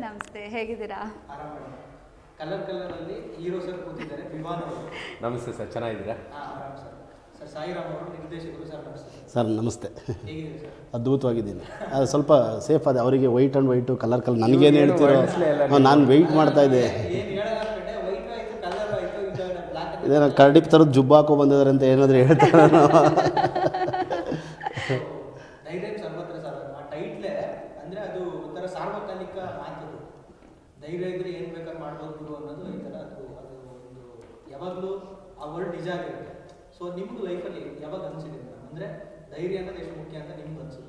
ನಮಸ್ತೆ ಹೇಗಿದ್ದೀರಾ? Colour colour ಅಲ್ಲಿ ಹೀರೋ ಸರ್ ಕೂತಿದ್ದಾರೆ ವಿಮಾನ ಅವರು. ನಮಸ್ತೆ ಸರ್ ಚೆನ್ನಾಗಿದ್ದೀರಾ? ಸರ್. ಸರ್ ಸಾಯಿರಾಮ್ ಅವರು ನಿರ್ದೇಶಕರು ಸರ್ ನಮಸ್ತೆ. ಸರ್ ನಮಸ್ತೆ. ಹೇಗಿದೆ ಸರ್? ಅದ್ಭುತವಾಗಿದ್ದೀನಿ. ಅದು ಸ್ವಲ್ಪ ಸೇಫ್ ಅದೇ ಅವರಿಗೆ white and white colour colour ನನಗೇನು ಹೇಳ್ತೀರೋ? ಹಾಂ, ನಾನು ವೆಯ್ಟ್ ಮಾಡ್ತಾ ಇದ್ದೆ. ಏನು ಹೇಳೋಣ ಕಡೆ ವೈಟ್ ಆಯ್ತು ಕಲರ್ ಆಯ್ತು ಇದು ಬ್ಲಾಕ್ ಇದೇನೋ ಕರ್ಡಿಪ್ ಥರದ್ದು ಜುಬ್ಬಾಕೋ ಬಂದಿದ್ದಾರೆ ಅಂತ ಏನಾದರೂ ಹೇಳ್ತಾರೆ ಧೈರ್ಯ ಸರ್ವತ್ರ ಸರ್ ಆ ಟೈಟ್ಲೇ ಅಂದ್ರೆ ಅದು ಒಂಥರ ಸಾರ್ವಕಾಲಿಕ ಮಾತದು ಧೈರ್ಯ ಇದ್ರೆ ಏನ್ ಬಿಡು ಅನ್ನೋದು ಐತಲ್ಲ ಅದು ಅದು ಒಂದು ಯಾವಾಗಲೂ ಆ ವರ್ಡ್ ನಿಜ ಆಗಿರುತ್ತೆ. ಸೊ ನಿಮ್ದು ಲೈಫಲ್ಲಿ ಯಾವಾಗ ಅನಿಸಿದೆ ಅಂದ್ರೆ ಧೈರ್ಯ ಅನ್ನೋದು ಎಷ್ಟು ಮುಖ್ಯ ಅಂತ ನಿಮ್ಗೆ ಅನ್ಸುತ್ತೆ?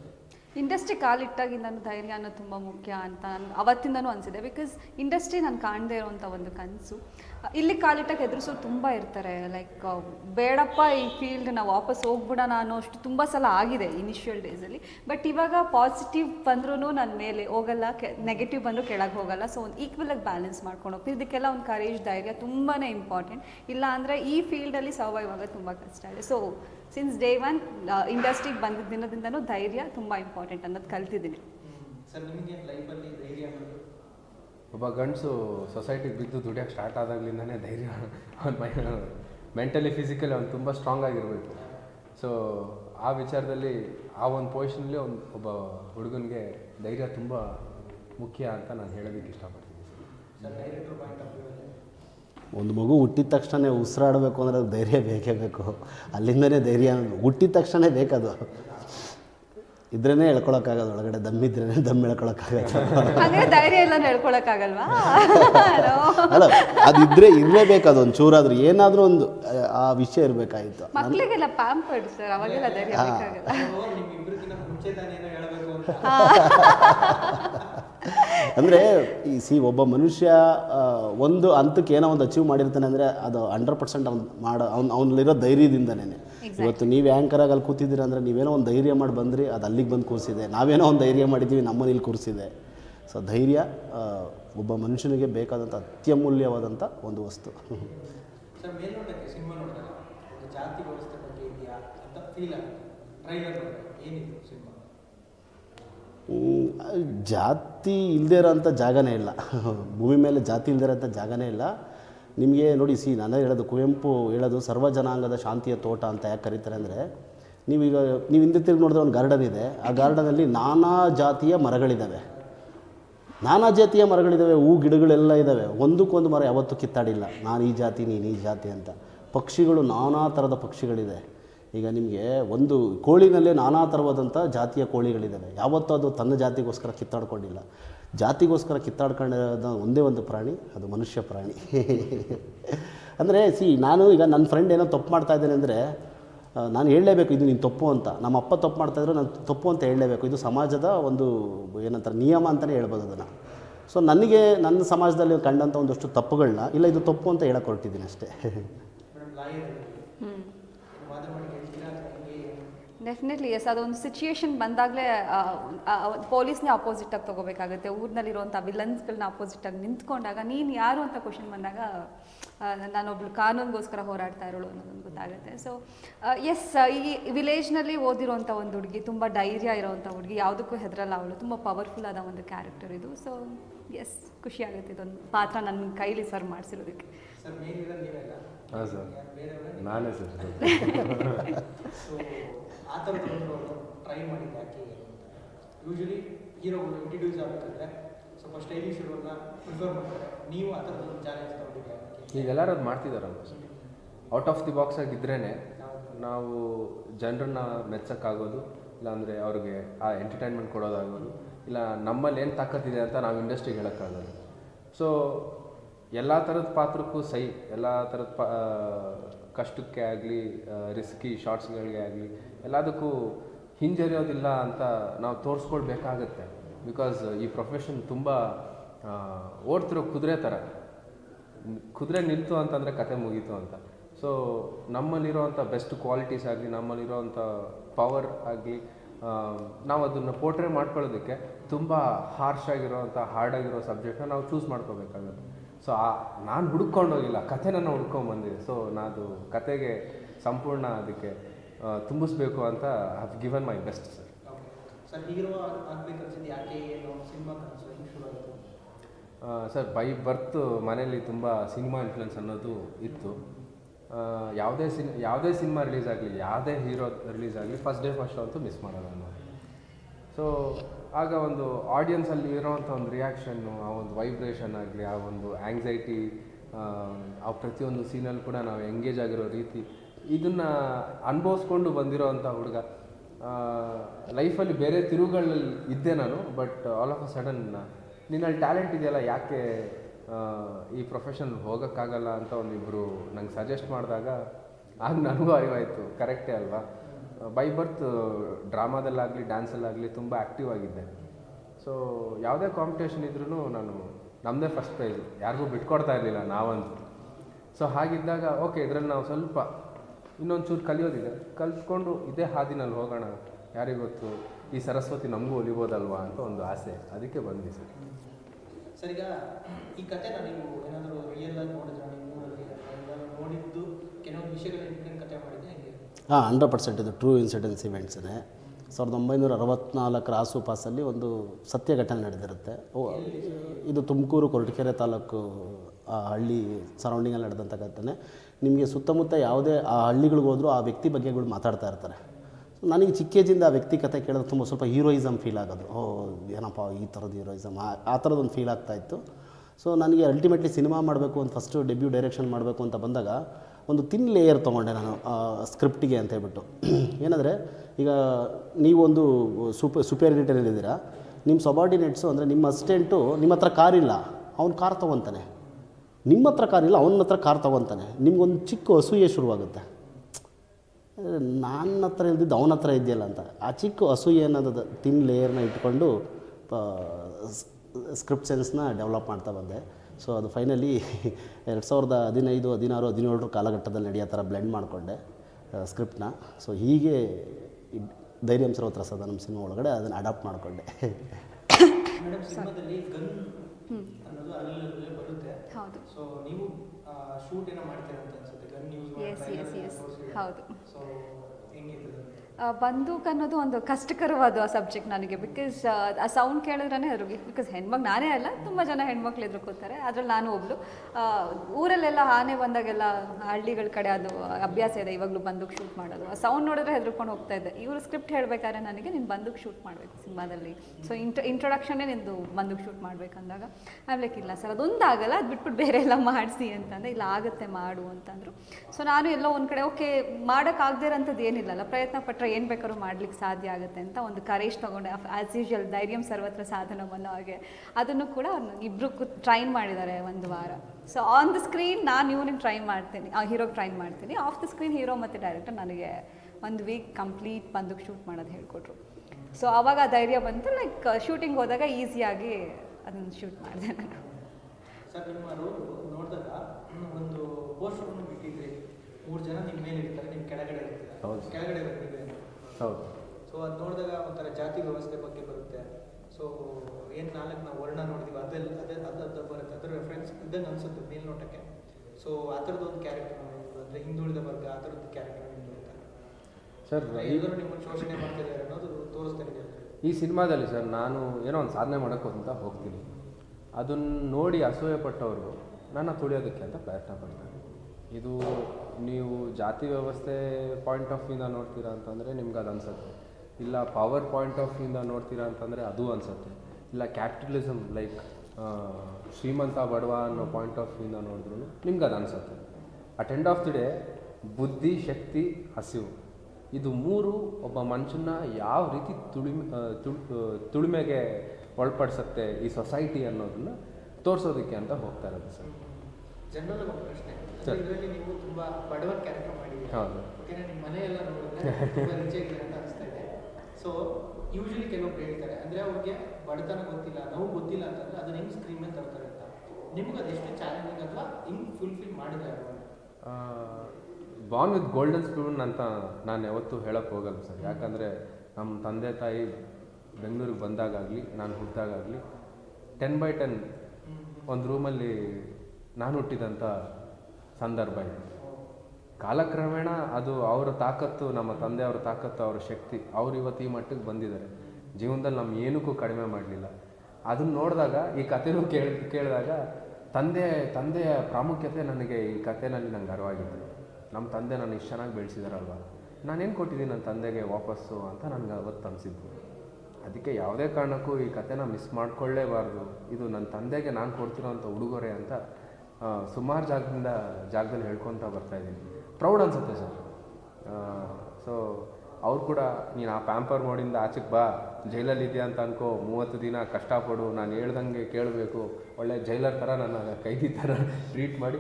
ಇಂಡಸ್ಟ್ರಿ ಕಾಲಿಟ್ಟಾಗಿಂದನೂ ಧೈರ್ಯ ಅನ್ನೋದು ತುಂಬ ಮುಖ್ಯ ಅಂತ ಅವತ್ತಿಂದನೂ ಅನಿಸಿದೆ. ಬಿಕಾಸ್ ಇಂಡಸ್ಟ್ರಿ ನಾನು ಕಾಣದೇ ಇರೋವಂಥ ಒಂದು ಕನಸು. ಇಲ್ಲಿ ಕಾಲಿಟ್ಟಾಗ ಎದುರಿಸೋರು ತುಂಬ ಇರ್ತಾರೆ. ಲೈಕ್ ಬೇಡಪ್ಪ ಈ ಫೀಲ್ಡ್ ನಾವು ವಾಪಸ್ ಹೋಗ್ಬಿಡೋಣ ಅನ್ನೋ ಅಷ್ಟು ತುಂಬ ಸಲ ಆಗಿದೆ ಇನಿಷಿಯಲ್ ಡೇಸಲ್ಲಿ ಬಟ್ ಇವಾಗ ಪಾಸಿಟಿವ್ ಬಂದ್ರೂ ನನ್ನ ಮೇಲೆ ಹೋಗಲ್ಲ, ಕೆ ನೆಗೆಟಿವ್ ಬಂದರೂ ಕೆಳಗೆ ಹೋಗಲ್ಲ. ಸೊ ಒಂದು ಈಕ್ವಲಾಗಿ ಬ್ಯಾಲೆನ್ಸ್ ಮಾಡ್ಕೊಂಡು ಹೋಗ್ತೀವಿ ಇದಕ್ಕೆಲ್ಲ ಒಂದು ಕರೇಜ್ ಧೈರ್ಯ ತುಂಬಾ ಇಂಪಾರ್ಟೆಂಟ್ ಇಲ್ಲ ಅಂದರೆ ಈ ಫೀಲ್ಡಲ್ಲಿ ಸರ್ವೈವ್ ಆಗೋದು ತುಂಬ ಕಷ್ಟ ಇದೆ ಸೊ ಸಿನ್ಸ್ ಡೇ ಒನ್ ಇಂಡಸ್ಟ್ರಿಗೆ ಬಂದಿದ್ದ ದಿನದಿಂದನೂ ಧೈರ್ಯ ತುಂಬ ಇಂಪಾರ್ಟೆಂಟ್ ಅನ್ನೋದು ಕಲ್ತಿದ್ದೀನಿ ಸರ್ ನಿಮಗೆ ಲೈಫಲ್ಲಿ ಧೈರ್ಯ ಅನ್ನೋದು ಒಬ್ಬ ಗಂಡಸು ಸೊಸೈಟಿಗೆ ಬಿದ್ದು ದುಡಿಯೋಕೆ ಸ್ಟಾರ್ಟ್ ಆದಾಗ್ಲಿಂದನೇ ಧೈರ್ಯ ಅವ್ನ ಮೈ ಮೆಂಟಲಿ ಫಿಸಿಕಲಿ ಅವ್ನು ತುಂಬ ಸ್ಟ್ರಾಂಗ್ ಆಗಿರಬೇಕು. ಸೊ ಆ ವಿಚಾರದಲ್ಲಿ ಆ ಒಂದು ಪೊಸಿಷನಲ್ಲಿ ಒಂದು ಒಬ್ಬ ಹುಡುಗನಿಗೆ ಧೈರ್ಯ ತುಂಬ ಮುಖ್ಯ ಅಂತ ನಾನು ಹೇಳೋದಕ್ಕೆ ಇಷ್ಟಪಡ್ತೀನಿ. Sir director point of view ಅಲ್ಲಿ? ಒಂದು ಮಗು ಹುಟ್ಟಿದ ತಕ್ಷಣ ಉಸಿರಾಡಬೇಕು ಅಂದರೆ ಅದು ಧೈರ್ಯ ಬೇಕೇ ಬೇಕು. ಅಲ್ಲಿಂದನೇ ಧೈರ್ಯ ಹುಟ್ಟಿದ ತಕ್ಷಣ ಬೇಕದು. ಇದ್ರೇ ಹೇಳ್ಕೊಳಕ್ಕಾಗೋದು ಒಳಗಡೆ ದಮ್ಮಿದ್ರೇ ದಮ್ ಹೇಳ್ಕೊಳಕ್ಕಾಗಲ್ಲ. ಧೈರ್ಯ ಹೇಳ್ಕೊಳಕ್ಕಾಗಲ್ವಾ? No. ಅಲ್ಲ ಅದಿದ್ರೆ ಇರಲೇಬೇಕು ಅದು ಒಂದು ಚೂರಾದ್ರೂ ಏನಾದರೂ ಒಂದು ಆ, ಆ ವಿಷಯ ಇರಬೇಕಾಗಿತ್ತು ಮಕ್ಕಳಿಗೆಲ್ಲ ಪ್ಯಾಂಪರ್ಡ್ ಸರ್ ಅವಾಗೆಲ್ಲ ಧೈರ್ಯ ಅಂದರೆ ಈ ಸಿ ಒಬ್ಬ ಮನುಷ್ಯ ಒಂದು ಹಂತಕ್ಕೆ ಏನೋ ಒಂದು ಅಚೀವ್ ಮಾಡಿರ್ತಾನೆ ಅಂದರೆ ಅದು ಹಂಡ್ರೆಡ್ ಪರ್ಸೆಂಟ್ ಅವ್ನು ಮಾಡೋ ಅವ್ನು ಅವನಲ್ಲಿರೋ ಧೈರ್ಯದಿಂದನೇ. ಇವತ್ತು ನೀವು ಆ್ಯಂಕರಾಗಿ ಅಲ್ಲಿ ಕೂತಿದ್ದೀರ ಅಂದರೆ ನೀವೇನೋ ಒಂದು ಧೈರ್ಯ ಮಾಡಿ ಬಂದ್ರಿ ಅದು ಅಲ್ಲಿಗೆ ಬಂದು ಕೂರಿಸಿದೆ. ನಾವೇನೋ ಒಂದು ಧೈರ್ಯ ಮಾಡಿದ್ದೀವಿ ನಮ್ಮ ಇಲ್ಲಿ ಕೂರಿಸಿದೆ. ಸೊ ಧೈರ್ಯ ಒಬ್ಬ ಮನುಷ್ಯನಿಗೆ ಬೇಕಾದಂಥ ಅತ್ಯಮೂಲ್ಯವಾದಂಥ ಒಂದು ವಸ್ತು. ಸರ್ ಮೇಲ್ನೋಟಕ್ಕೆ ಸಿನಿಮಾ ನೋಡಿದಾಗ. ಜಾತಿ ವ್ಯವಸ್ಥೆ ಬಗ್ಗೆ ಇದೆಯಾ ಅಂತ ಫೀಲ್ ಆಗುತ್ತೆ. ಟ್ರೈಲರ್ ಏನಿದೆ ಸಿನಿಮಾ? ಜಾತಿ ಇಲ್ಲದೇ ಇರೋಂಥ ಜಾಗನೇ ಇಲ್ಲ. ಭೂಮಿ ಮೇಲೆ ಜಾತಿ ಇಲ್ಲದೇ ಇರೋಂಥ ಜಾಗನೇ ಇಲ್ಲ. ನಿಮಗೆ ನೋಡಿ, ಸಿ, ನಾನೇ ಹೇಳೋದು, ಕುವೆಂಪು ಹೇಳೋದು, ಸರ್ವ ಜನಾಂಗದ ಶಾಂತಿಯ ತೋಟ ಅಂತ ಯಾಕೆ ಕರೀತಾರೆ ಅಂದರೆ, ನೀವೀಗ, ನೀವು ಹಿಂದೆ ತಿರುಗಿ ನೋಡಿದ್ರೆ ಒಂದು ಗಾರ್ಡನ್ ಇದೆ. ಆ ಗಾರ್ಡನಲ್ಲಿ ನಾನಾ ಜಾತಿಯ ಮರಗಳಿದ್ದಾವೆ ನಾನಾ ಜಾತಿಯ ಮರಗಳಿದ್ದಾವೆ ಹೂ, ಗಿಡಗಳೆಲ್ಲ ಇದ್ದಾವೆ ಒಂದಕ್ಕೊಂದು ಮರ ಯಾವತ್ತೂ ಕಿತ್ತಾಡಿಲ್ಲ. ನಾನು ಈ ಜಾತಿ, ನೀನು ಈ ಜಾತಿ ಅಂತ. ಪಕ್ಷಿಗಳು ನಾನಾ ಥರದ ಪಕ್ಷಿಗಳಿದೆ. ಈಗ ನಿಮಗೆ ಒಂದು ಕೋಳಿನಲ್ಲಿ ನಾನಾ ಥರವಾದಂಥ ಜಾತಿಯ ಕೋಳಿಗಳಿದ್ದಾವೆ. ಯಾವತ್ತೂ ಅದು ತನ್ನ ಜಾತಿಗೋಸ್ಕರ ಕಿತ್ತಾಡ್ಕೊಂಡಿಲ್ಲ. ಜಾತಿಗೋಸ್ಕರ ಕಿತ್ತಾಡ್ಕೊಂಡಿರೋದ ಒಂದೇ ಒಂದು ಪ್ರಾಣಿ ಅದು ಮನುಷ್ಯ ಪ್ರಾಣಿ. ಅಂದರೆ ಸಿ ನಾನು ಈಗ ನನ್ನ ಫ್ರೆಂಡ್ ಏನೋ ತಪ್ಪು ಮಾಡ್ತಾ ಇದ್ದೇನೆ ಅಂದರೆ ನಾನು ಹೇಳಲೇಬೇಕು ಇದು ನೀನು ತಪ್ಪು ಅಂತ. ನಮ್ಮ ಅಪ್ಪ ತಪ್ಪು ಮಾಡ್ತಾ ಇದ್ರೆ ನಾನು ತಪ್ಪು ಅಂತ ಹೇಳಲೇಬೇಕು. ಇದು ಸಮಾಜದ ಒಂದು ಏನಂತಾರೆ ನಿಯಮ ಅಂತಲೇ ಹೇಳ್ಬೋದು ಅದನ್ನು. ಸೊ ನನಗೆ ನನ್ನ ಸಮಾಜದಲ್ಲಿ ಕಂಡಂಥ ಒಂದಷ್ಟು ತಪ್ಪುಗಳನ್ನ ಇಲ್ಲ ಇದು ತಪ್ಪು ಅಂತ ಹೇಳಕ್ಕೆ ಹೊರಟಿದ್ದೀನಿ ಅಷ್ಟೇ ಮೇಡಮ್ ಲಾಯರ್ ಹ್ಞೂ ವಾದ ಮಾಡಿ ಹೇಳ್ತೀರಾ ಅಥವಾ ಹೆಂಗೆ ಏನು? ಡೆಫಿನೆಟ್ಲಿ ಎಸ್ ಅದೊಂದು ಸಿಚುಯೇಷನ್ ಬಂದಾಗಲೇ ಪೊಲೀಸ್ನೇ ಅಪೋಸಿಟಾಗಿ ತೊಗೋಬೇಕಾಗುತ್ತೆ. ಊರಿನಲ್ಲಿರುವಂಥ ವಿಲನ್ಸ್ಗಳನ್ನ ಅಪೋಸಿಟಾಗಿ ನಿಂತ್ಕೊಂಡಾಗ ನೀನು ಯಾರು ಅಂತ ಕ್ವಶನ್ ಬಂದಾಗ ನಾನೊಬ್ಳು ಕಾನೂನಿಗೋಸ್ಕರ ಹೋರಾಡ್ತಾ ಇರೋಳು ಅನ್ನೋದೊಂದು ಗೊತ್ತಾಗುತ್ತೆ. ಸೊ ಎಸ್ ಈ ವಿಲೇಜ್ನಲ್ಲಿ ಓದಿರೋಂಥ ಒಂದು ಹುಡುಗಿ ತುಂಬ ಧೈರ್ಯ ಇರೋವಂಥ ಹುಡುಗಿ ಯಾವುದಕ್ಕೂ ಹೆದರಲ್ಲ ಅವಳು. ತುಂಬ ಪವರ್ಫುಲ್ ಆದ ಒಂದು ಕ್ಯಾರೆಕ್ಟರ್ ಇದು. ಸೊ ಎಸ್ ಖುಷಿ ಆಗುತ್ತೆ ಇದೊಂದು ಪಾತ್ರ ನನ್ನ ಕೈಲಿ ಸರ್ ಮಾಡಿಸಿರೋದಕ್ಕೆ. ನಾನೇ ಸರ್ ಸೊ ಆ ಥರದ ಒಂದು ಟ್ರೈ ಮಾಡಿದ್ದು ಯಾಕೆ ಏನು ಅಂತ ಯೂಶಲಿ ಹೀರೋಗಳು ಇಂಟ್ರಡ್ಯೂಸ್ ಆಗಬೇಕಂದ್ರೆ ಸ್ವಲ್ಪ ಸ್ಟೈಲಿಶ್ ಇರೋದನ್ನ ಪ್ರಿಫರ್ ಮಾಡ್ತಾರೆ. ನೀವು ಆ ಥರದ ಒಂದು ಚಾಲೆಂಜ್ ತಗೊಂಡಿದ್ದೀರಾ ಈಗ ಎಲ್ಲರೂ ಅದು ಮಾಡ್ತಿದ್ದಾರೆ ಔಟ್ ಆಫ್ ದಿ ಬಾಕ್ಸ್ ಆಗಿದ್ರೇ ನಾವು ಜನರನ್ನ ಮೆಚ್ಚಕ್ಕಾಗೋದು ಇಲ್ಲಾಂದರೆ ಅವ್ರಿಗೆ ಆ ಎಂಟರ್ಟೈನ್ಮೆಂಟ್ ಕೊಡೋದಾಗೋದು ಇಲ್ಲ ನಮ್ಮಲ್ಲಿ ಏನು ತಾಕತ್ತಿದೆ ಅಂತ ನಾವು ಇಂಡಸ್ಟ್ರಿಗೆ ಹೇಳೋಕ್ಕಾಗೋದು. ಸೊ ಎಲ್ಲ ಥರದ ಪಾತ್ರಕ್ಕೂ ಸೈ ಎಲ್ಲ ಥರದ ಪಾ ಕಷ್ಟಕ್ಕೆ ಆಗಲಿ ರಿಸ್ಕಿ ಶಾರ್ಟ್ಸ್ಗಳಿಗೆ ಆಗಲಿ ಎಲ್ಲದಕ್ಕೂ ಹಿಂಜರಿಯೋದಿಲ್ಲ ಅಂತ ನಾವು ತೋರಿಸ್ಕೊಳ್ಬೇಕಾಗತ್ತೆ. ಬಿಕಾಸ್ ಈ ಪ್ರೊಫೆಷನ್ ತುಂಬ ಓಡ್ತಿರೋ ಕುದುರೆ ಥರ ಕುದುರೆ ನಿಲ್ತು ಅಂತಂದರೆ ಕತೆ ಮುಗೀತು ಅಂತ. ಸೊ ನಮ್ಮಲ್ಲಿರೋವಂಥ ಬೆಸ್ಟ್ ಕ್ವಾಲಿಟೀಸ್ ಆಗಲಿ, ನಮ್ಮಲ್ಲಿರೋವಂಥ ಪವರ್ ಆಗಲಿ ನಾವು ಅದನ್ನು ಪೋರ್ಟ್ರೇ ಮಾಡ್ಕೊಳ್ಳೋದಕ್ಕೆ ತುಂಬ ಹಾರ್ಶ್ ಆಗಿರೋವಂಥ ಹಾರ್ಡ್ ಆಗಿರೋ ಸಬ್ಜೆಕ್ಟ್ನ ನಾವು ಚೂಸ್ ಮಾಡ್ಕೋಬೇಕಾಗುತ್ತೆ ಸೊ ಆ, ನಾನು ಹುಡ್ಕೊಂಡೋಗಿಲ್ಲ ಕಥೆ ಹುಡ್ಕೊಂಡು ಹುಡ್ಕೊಂಬಂದಿದೆ ಸೊ ನಾನು ಕತೆಗೆ ಸಂಪೂರ್ಣ ಅದಕ್ಕೆ ತುಂಬಿಸ್ಬೇಕು ಅಂತ have given my best sir sir by birth ಮನೇಲಿ ತುಂಬ ಸಿನಿಮಾ ಇನ್ಫ್ಲುಯೆನ್ಸ್ ಅನ್ನೋದು ಇತ್ತು. ಯಾವುದೇ ಸಿನ್ ಯಾವುದೇ ಸಿನಿಮಾ ರಿಲೀಸ್ ಆಗಲಿ ಯಾವುದೇ ಹೀರೋ ರಿಲೀಸ್ ಆಗಲಿ ಫಸ್ಟ್ ಡೇ ಫಸ್ಟ್ ಅಂತೂ ಮಿಸ್ ಮಾಡೋಲ್ಲ ನಾನು ಸೊ ಆಗ ಒಂದು ಆಡಿಯನ್ಸಲ್ಲಿ ಇರೋವಂಥ ಒಂದು ರಿಯಾಕ್ಷನ್ನು ಆ ಒಂದು ವೈಬ್ರೇಷನ್ ಆಗಲಿ ಆ ಒಂದು ಆ್ಯಂಗ್ಸೈಟಿ ಆ ಪ್ರತಿಯೊಂದು ಸೀನಲ್ಲಿ ಕೂಡ ನಾವು ಎಂಗೇಜ್ ಆಗಿರೋ ರೀತಿ ಇದನ್ನು ಅನುಭವಿಸ್ಕೊಂಡು ಬಂದಿರೋವಂಥ ಹುಡುಗ. ಲೈಫಲ್ಲಿ ಬೇರೆ ತಿರುವುಗಳಲ್ಲಿ ಇದ್ದೆ ನಾನು, but all of a sudden ನಿನ್ನಲ್ಲಿ ಟ್ಯಾಲೆಂಟ್ ಇದೆಯಲ್ಲ, ಯಾಕೆ ಈ ಪ್ರೊಫೆಷನ್ ಹೋಗೋಕ್ಕಾಗಲ್ಲ ಅಂತ ಒಂದಿಬ್ಬರು ನಂಗೆ ಸಜೆಸ್ಟ್ ಮಾಡಿದಾಗ, ಆಗ ನನಗೂ ಅರಿವಾಯಿತು ಕರೆಕ್ಟೇ ಅಲ್ವಾ? ಬೈ ಬರ್ತ್ ಡ್ರಾಮಾದಲ್ಲಾಗಲಿ ಡ್ಯಾನ್ಸಲ್ಲಾಗಲಿ ತುಂಬ ಆ್ಯಕ್ಟಿವ್ ಆಗಿದ್ದೆ. ಸೊ ಯಾವುದೇ ಕಾಂಪಿಟೇಷನ್ ಇದ್ರೂ ನಾನು ನಮ್ಮದೇ ಫಸ್ಟ್ ಪ್ರೈಸ್ ಯಾರಿಗೂ ಬಿಟ್ಕೊಡ್ತಾ ಇರಲಿಲ್ಲ ನಾವಂತೂ. ಸೊ ಹಾಗಿದ್ದಾಗ ಓಕೆ ಇದರಲ್ಲಿ ನಾವು ಸ್ವಲ್ಪ ಇನ್ನೊಂದು ಚೂರು ಕಲಿಯೋದಿದೆ. ಕಲ್ತ್ಕೊಂಡು ಇದೇ ಹಾದಿನಲ್ಲಿ ಹೋಗೋಣ. ಯಾರಿಗೊತ್ತು ಈ ಸರಸ್ವತಿ ನಮಗೂ ಒಲಿಬೋದಲ್ವಾ ಅಂತ ಒಂದು ಆಸೆ. ಅದಕ್ಕೆ ಬಂದಿ ಸರ್ ಸರ್ ಈಗ ಈ ಕಥೆನ ನೀವು ಏನಾದರೂ ರಿಯಲ್ ಆಗಿ ನೋಡಿದ್ರೆ ನೋಡಿದ್ದು ಕೆಲವೊಂದು ವಿಷಯಗಳು ಕತೆ ಮಾಡಿದ್ದೆ ಹಾಂ ಹಂಡ್ರೆಡ್ ಪರ್ಸೆಂಟ್ ಇದು ಟ್ರೂ ಇನ್ಸಿಡೆನ್ಸ್ ಇದೆ. ಸಾವಿರದ ಒಂಬೈನೂರ ಅರವತ್ನಾಲ್ಕರ ಆಸುಪಾಸಲ್ಲಿ ಒಂದು ಸತ್ಯ ಘಟನೆ ನಡೆದಿರುತ್ತೆ. ಓ, ಇದು ತುಮಕೂರು ಕೊರಟಕೆರೆ ತಾಲೂಕು ಆ ಹಳ್ಳಿ ಸರೌಂಡಿಂಗಲ್ಲಿ ನಡೆದಂಥ ಘಟನೆ. ನಿಮಗೆ ಸುತ್ತಮುತ್ತ ಯಾವುದೇ ಆ ಹಳ್ಳಿಗಳಿಗೆ ಆ ವ್ಯಕ್ತಿ ಬಗ್ಗೆಗಳು ಮಾತಾಡ್ತಾ ಇರ್ತಾರೆ. ನನಗೆ ಚಿಕ್ಕ ಏಜಿಂದ ಆ ವ್ಯಕ್ತಿ ಕತೆ ಕೇಳಿದ್ರೆ ತುಂಬ ಸ್ವಲ್ಪ ಹೀರೋಯಿಸಮ್ ಫೀಲ್ ಆಗೋದು. ಓ, ಏನಪ್ಪ ಈ ಥರದ್ದು ಹೀರೋಯಿಸಮ್ ಆ ಥರದ್ದೊಂದು ಫೀಲ್ ಆಗ್ತಾ ಇತ್ತು. ಸೊ ನನಗೆ ಅಲ್ಟಿಮೇಟ್ಲಿ ಸಿನಿಮಾ ಮಾಡಬೇಕು ಅಂತ ಫಸ್ಟು ಡೆಬ್ಯೂ ಡೈರೆಕ್ಷನ್ ಮಾಡಬೇಕು ಅಂತ ಬಂದಾಗ ಒಂದು ತಿನ್ ಲೇಯರ್ ತೊಗೊಂಡೆ ನಾನು ಸ್ಕ್ರಿಪ್ಟಿಗೆ ಅಂತ ಹೇಳ್ಬಿಟ್ಟು. ಏನಂದರೆ, ಈಗ ನೀವೊಂದು ಸೂಪರ್ ಹೇಳಿದ್ದೀರಾ ನಿಮ್ಮ ಸಬಾರ್ಡಿನೇಟ್ಸು ಅಂದರೆ ನಿಮ್ಮ ಅಸಿಸ್ಟೆಂಟು ನಿಮ್ಮ ಹತ್ರ ಕಾರಿಲ್ಲ ಅವ್ನು ಕಾರ್ ತೊಗೊತಾನೆ. ನಿಮ್ಮ ಹತ್ರ ಕಾರ್ ಇಲ್ಲ, ಅವನ ಹತ್ರ ಕಾರ್ ತೊಗೊತಾನೆ ನಿಮ್ಗೊಂದು ಚಿಕ್ಕ ಅಸೂಯೆ ಶುರುವಾಗುತ್ತೆ. ನನ್ನ ಹತ್ರ ಇಲ್ದಿದ್ದು ಅವನ ಹತ್ರ ಇದೆಯಲ್ಲ ಅಂತ. ಆ ಚಿಕ್ಕ ಅಸೂಯೆ ಅನ್ನೋದು ತಿನ್ ಲೇಯರ್ನ ಇಟ್ಕೊಂಡು ಸ್ಕ್ರಿಪ್ಟ್ ಸೆನ್ಸ್ನ ಡೆವಲಪ್ ಮಾಡ್ತಾ ಬಂದೆ. ಸೊ ಅದು ಫೈನಲಿ ಎರಡು ಸಾವಿರದ ಹದಿನೈದು, ಹದಿನಾರು, ಹದಿನೇಳರ ಕಾಲಘಟ್ಟದಲ್ಲಿ ನಡೆಯೋ ಥರ ಬ್ಲೆಂಡ್ ಮಾಡಿಕೊಂಡೆ ಸ್ಕ್ರಿಪ್ಟ್ನ ಸೊ ಹೀಗೆ ಧೈರ್ಯ ಸರ್ವತ್ರ ಸದಾ ನಮ್ಮ ಸಿನಿಮಾ ಒಳಗಡೆ ಅದನ್ನು ಅಡಾಪ್ಟ್ ಮಾಡಿಕೊಂಡೆ. ಅನ್ನೋದು ಅಲ್ಲಿ ಬರುತ್ತೆ. ಹೌದು. ಸೊ ನೀವು ಶೂಟ್ ಏನೋ ಮಾಡ್ತೀರಾ ಅಂತ ಅನ್ಸುತ್ತೆ. ಗನ್ ಯೂಸ್ ಮಾಡಿ. ಹೌದು. ಸೊ ಹೆಂಗಿರ್ತದೆ? ಬಂದೂಕ್ ಅನ್ನೋದು ಒಂದು ಕಷ್ಟಕರವಾದ ಸಬ್ಜೆಕ್ಟ್ ನನಗೆ ಬಿಕಾಸ್ ಆ ಸೌಂಡ್ ಕೇಳಿದ್ರೇ ಅದ್ರಿಗೆ ಬಿಕಾಸ್ ಹೆಣ್ಮಗ್ ನಾನೇ ಅಲ್ಲ, ತುಂಬ ಜನ ಹೆಣ್ಮಕ್ಳು ಎದುರ್ಕೋತಾರೆ, ಅದ್ರಲ್ಲಿ ನಾನು ಒಬ್ಳು. ಊರಲ್ಲೆಲ್ಲ ಆನೆ ಬಂದಾಗೆಲ್ಲ ಹಳ್ಳಿಗಳ ಕಡೆ ಅದು ಅಭ್ಯಾಸ ಇದೆ, ಇವಾಗಲೂ ಬಂದೂಕ್ ಶೂಟ್ ಮಾಡೋದು. ಆ ಸೌಂಡ್ ನೋಡಿದ್ರೆ ಹೆದರ್ಕೊಂಡು ಹೋಗ್ತಾ ಇದ್ದೆ. ಇವರು ಸ್ಕ್ರಿಪ್ಟ್ ಹೇಳ್ಬೇಕಾದ್ರೆ ನನಗೆ ನೀನು ಬಂದೂಕ್ ಶೂಟ್ ಮಾಡಬೇಕು ಸಿನಿಮಾದಲ್ಲಿ. ಸೊ ಇಂಟ್ ಇಂಟ್ರೊಡಕ್ಷನ್ನೇ ನಿಂದು ಬಂದೂಕ್ ಶೂಟ್ ಮಾಡ್ಬೇಕಂದಾಗ. ಆಗ್ಲಿಕ್ಕೆ ಇಲ್ಲ ಸರ್ ಅದೊಂದು ಆಗಲ್ಲ ಅದು ಬಿಟ್ಬಿಟ್ಟು ಬೇರೆ ಎಲ್ಲ ಮಾಡಿಸಿ ಅಂತಂದರೆ ಇಲ್ಲ, ಆಗುತ್ತೆ ಮಾಡು ಅಂತಂದರು. ಸೊ ನಾನು ಎಲ್ಲೋ ಒಂದು ಕಡೆ ಓಕೆ ಮಾಡೋಕ್ಕಾಗದೇ ಇರೋಂಥದ್ದು ಏನಿಲ್ಲಲ್ಲ, ಪ್ರಯತ್ನ ಪಟ್ಟರೆ ಏನು ಬೇಕಾದ್ರೂ ಮಾಡ್ಲಿಕ್ಕೆ ಸಾಧ್ಯ ಆಗುತ್ತೆ ಅಂತ ಒಂದು ಕರೇಜ್ ತೊಗೊಂಡೆ. ಆಸ್ ಯೂಶುವಲ್ ಧೈರ್ಯಂ ಸರ್ವತ್ರ ಸಾಧನವನ್ನು ಹಾಗೆ. ಅದನ್ನು ಕೂಡ ಇಬ್ಬರು ಟ್ರೈನ್ ಮಾಡಿದ್ದಾರೆ ಒಂದು ವಾರ. ಸೊ ಆನ್ ದ ಸ್ಕ್ರೀನ್ ನಾನು ಇವನಿಗೆ ಟ್ರೈ ಮಾಡ್ತೀನಿ. ಆ ಹೀರೋಗೆ ಟ್ರೈನ್ ಮಾಡ್ತೀನಿ. ಆಫ್ ದ ಸ್ಕ್ರೀನ್ ಹೀರೋ ಮತ್ತು ಡೈರೆಕ್ಟರ್ ನನಗೆ ಒಂದು ವೀಕ್ ಕಂಪ್ಲೀಟ್ ಬಂದಕ್ಕೆ ಶೂಟ್ ಮಾಡೋದು ಹೇಳ್ಕೊಟ್ರು. ಸೊ ಆವಾಗ ಆ ಧೈರ್ಯ ಬಂತು. ಲೈಕ್ ಶೂಟಿಂಗ್ ಹೋದಾಗ ಈಸಿಯಾಗಿ ಅದನ್ನು ಶೂಟ್ ಮಾಡಿದೆ ನಾನು. ಸರ್ ನಿಮ್ಮ ರೋಲ್ ನೋಡಿದಾಗ ಒಂದು ಪೋಸ್ಟರ್ ಬಿಟ್ಟಿದ್ರಿ ಮೂರು ಜನ ನಿಮ್ಮ ಮೇಲೆ ಇರ್ತಾರೆ ನಿಮ್ಮ ಕೆಳಗಡೆ ಇರ್ತಾರೆ? ಕೆಳಗಡೆ ಹೌದು. ಸೊ ಅದು ನೋಡಿದಾಗ ಒಂಥರ ಜಾತಿ ವ್ಯವಸ್ಥೆ ಬಗ್ಗೆ ಬರುತ್ತೆ. ಸೊ ಏನು ನಾಲ್ಕು ನಾವು ವರ್ಣ ನೋಡಿದೀವಿ ಅದೆಲ್ಲ ಅದೇ ಅದು ಬರುತ್ತೆ. ಅದ್ರ ರೆಫರೆನ್ಸ್ ಇದ್ದಂಗೆ ಅನ್ಸುತ್ತೆ ಮೇಲ್ನೋಟಕ್ಕೆ. ಸೊ ಆ ಥರದ್ದು ಒಂದು ಕ್ಯಾರೆಕ್ಟರ್ ಅಂದರೆ ಹಿಂದುಳಿದ ವರ್ಗ ಆ ಥರದ್ದು ಕ್ಯಾರೆಕ್ಟರ್ ಅಂತ. ಸರ್ ಎಲ್ಲರೂ ನಿಮ್ಮನ್ನು ಶೋಷಣೆ ಮಾಡ್ತಿದ್ದಾರೆ ಅನ್ನೋದು ತೋರಿಸ್ತಾ ಇದೆ ಈ ಸಿನಿಮಾದಲ್ಲಿ ಸರ್ ನಾನು ಏನೋ ಒಂದು ಸಾಧನೆ ಮಾಡೋಕ್ಕೆ ಅಂತ ಹೋಗ್ತೀನಿ. ಅದನ್ನು ನೋಡಿ ಅಸೂಯೆ ಪಟ್ಟವರು ನನ್ನ ತುಳಿಯೋದಕ್ಕೆ ಅಂತ ಪ್ರಯತ್ನ ಪಡ್ತಾರೆ. ಇದು ನೀವು ಜಾತಿ ವ್ಯವಸ್ಥೆ ಪಾಯಿಂಟ್ ಆಫ್ ವ್ಯೂಯಿಂದ ನೋಡ್ತೀರಾ ಅಂತಂದರೆ ನಿಮ್ಗೆ ಅದು ಅನ್ಸುತ್ತೆ. ಇಲ್ಲ ಪವರ್ ಪಾಯಿಂಟ್ ಆಫ್ ವ್ಯೂಯಿಂದ ನೋಡ್ತೀರಾ ಅಂತಂದರೆ ಅದು ಅನ್ಸುತ್ತೆ. ಇಲ್ಲ ಕ್ಯಾಪಿಟಲಿಸಮ್ ಲೈಕ್ ಶ್ರೀಮಂತ ಬಡವ ಅನ್ನೋ ಪಾಯಿಂಟ್ ಆಫ್ ವ್ಯೂಯಿಂದ ನೋಡಿದ್ರು ನಿಮ್ಗೆ ಅದು ಅನ್ಸುತ್ತೆ. At end of the day ಬುದ್ಧಿ, ಶಕ್ತಿ, ಹಸಿವು. ಇದು ಮೂರು ಒಬ್ಬ ಮನುಷ್ಯನ ಯಾವ ರೀತಿ ತುಳಿಮೆ ತುಳಿಮೆಗೆ ಒಳಪಡಿಸುತ್ತೆ ಈ ಸೊಸೈಟಿ ಅನ್ನೋದನ್ನ ತೋರಿಸೋದಕ್ಕೆ ಅಂತ ಹೋಗ್ತಾ ಇರೋದು ಸರ್. ಜನರಲ್ ಪ್ರಶ್ನೆ. ಇದರಲ್ಲಿ ನೀವು ತುಂಬಾ ಬಡವರ ಕ್ಯಾರೆಕ್ಟರ್ ಮಾಡಿದ್ದೀರಿ? ಹೌದು. ಓಕೆನಾ ನಿಮ್ಮ ಮನೆ ಎಲ್ಲ ನೋಡಿದ್ರೆ ತುಂಬಾ ರಿಚ್ ಆಗಿದ್ದಾರೆ ಅಂತ ಅನಿಸ್ತಾ ಇದೆ. ಸೊ ಯೂಶಲಿ ಕೆಲವೊಬ್ರು ಹೇಳ್ತಾರೆ ಅಂದ್ರೆ ಅವ್ರಿಗೆ ಬಡತನ ಗೊತ್ತಿಲ್ಲ ನೋವು ಗೊತ್ತಿಲ್ಲ ಅಂತಂದ್ರೆ ಅದನ್ನ ಹೆಂಗೆ ಸ್ಕ್ರೀನ್ ಮೇಲೆ ತರ್ತಾರೆ ಅಂತ. ನಿಮ್ಗೆ ಅದೆಷ್ಟು ಚಾಲೆಂಜಿಂಗ್ ಅಥವಾ ಹಿಂಗ್ ಫುಲ್ಫಿಲ್ ಅವರು ಬಾನ್ ವಿತ್ ಗೋಲ್ಡನ್ ಸ್ಪೂನ್ ಅಂತ ನಾನು ಯಾವತ್ತೂ ಹೇಳಕ್ಕೆ ಹೋಗಲ್ಲ ಸರ್. ಯಾಕಂದರೆ ನಮ್ಮ ತಂದೆ ತಾಯಿ ಬೆಂಗಳೂರಿಗೆ ಬಂದಾಗಲಿ ನಾನು ಹುಟ್ಟಿದಾಗಲಿ ಟೆನ್ ಬೈ ಟೆನ್ ಒಂದು ರೂಮಲ್ಲಿ ನಾನು ಹುಟ್ಟಿದಂಥ ಸಂದರ್ಭ ಇದೆ. ಕಾಲಕ್ರಮೇಣ ಅದು ಅವರ ತಾಕತ್ತು, ನಮ್ಮ ತಂದೆಯವರ ತಾಕತ್ತು, ಅವರ ಶಕ್ತಿ, ಅವ್ರು ಇವತ್ತು ಈ ಮಟ್ಟಕ್ಕೆ ಬಂದಿದ್ದಾರೆ. ಜೀವನದಲ್ಲಿ ನಮ್ಮ ಏನಕ್ಕೂ ಕಡಿಮೆ ಮಾಡಲಿಲ್ಲ. ಅದನ್ನು ನೋಡಿದಾಗ, ಈ ಕಥೆನೂ ಕೇಳಿ, ಕೇಳಿದಾಗ ತಂದೆ, ತಂದೆಯ ಪ್ರಾಮುಖ್ಯತೆ ನನಗೆ ಈ ಕಥೆನಲ್ಲಿ ನಂಗೆ ಅರಿವಾಗಿತ್ತು. ನಮ್ಮ ತಂದೆ ನಾನು ಇಷ್ಟು ಚೆನ್ನಾಗಿ ಬೆಳೆಸಿದಾರಲ್ವ? ನಾನೇನು ಕೊಟ್ಟಿದ್ದೀನಿ ನನ್ನ ತಂದೆಗೆ ವಾಪಸ್ಸು ಅಂತ ನನಗೆ ಅವತ್ತು ಅನಿಸಿದ್ದು ಅದಕ್ಕೆ ಯಾವುದೇ ಕಾರಣಕ್ಕೂ ಈ ಕಥೆನ ಮಿಸ್ ಮಾಡ್ಕೊಳ್ಳೇಬಾರ್ದು. ಇದು ನನ್ನ ತಂದೆಗೆ ನಾನು ಕೊಡ್ತಿರೋಂಥ ಉಡುಗೊರೆ ಅಂತ ಸುಮಾರು ಜಾಗದಿಂದ, ಜಾಗದಲ್ಲಿ ಹೇಳ್ಕೊತಾ ಬರ್ತಾ ಇದ್ದೀನಿ. ಪ್ರೌಡ್ ಅನಿಸುತ್ತೆ ಸರ್. ಸೊ ಅವ್ರು ಕೂಡ, ನೀನು ಆ ಪ್ಯಾಂಪರ್ ಮೋಡಿಂದ ಆಚೆಗೆ ಬಾ. ಜೈಲಲ್ಲಿ ಇದೆಯಾ ಅಂತ ಅನ್ಕೋ. ಮೂವತ್ತು ದಿನ ಕಷ್ಟಪಡು ನಾನು ಹೇಳ್ದಂಗೆ ಕೇಳಬೇಕು. ಒಳ್ಳೆ ಜೈಲರ್ ಥರ ನನ್ನ ಕೈದಿ ಥರ ಟ್ರೀಟ್ ಮಾಡಿ.